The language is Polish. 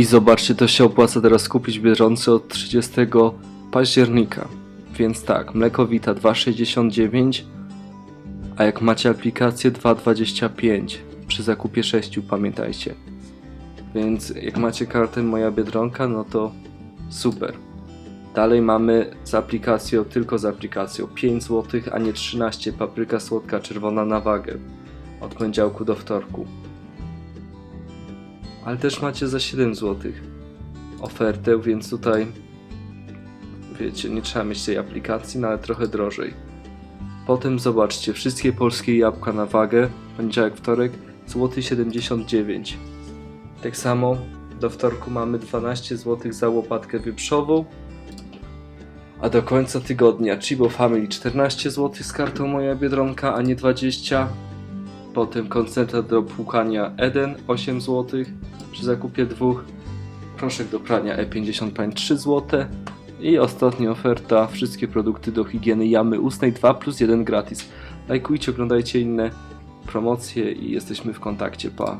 I zobaczcie, to się opłaca teraz kupić bieżący od 30 października. Więc tak, mleko Vita 2,69, a jak macie aplikację 2,25 przy zakupie 6, pamiętajcie. Więc jak macie kartę Moja Biedronka, no to super. Dalej mamy z aplikacją, tylko z aplikacją 5 zł, a nie 13 papryka słodka czerwona na wagę. Od poniedziałku do wtorku. Ale też macie za 7 zł ofertę, więc tutaj wiecie, nie trzeba mieć tej aplikacji, no ale trochę drożej. Potem zobaczcie, wszystkie polskie jabłka na wagę, poniedziałek, wtorek, złoty 79. Tak samo do wtorku mamy 12 zł za łopatkę wieprzową, a do końca tygodnia Chibo Family 14 zł z kartą Moja Biedronka, a nie 20. Potem koncentrat do płukania Eden 8 zł przy zakupie dwóch. Proszek do prania E50 Pine 3 zł. I ostatnia oferta, wszystkie produkty do higieny jamy ustnej 2 plus 1 gratis. Lajkujcie, oglądajcie inne promocje i jesteśmy w kontakcie, pa.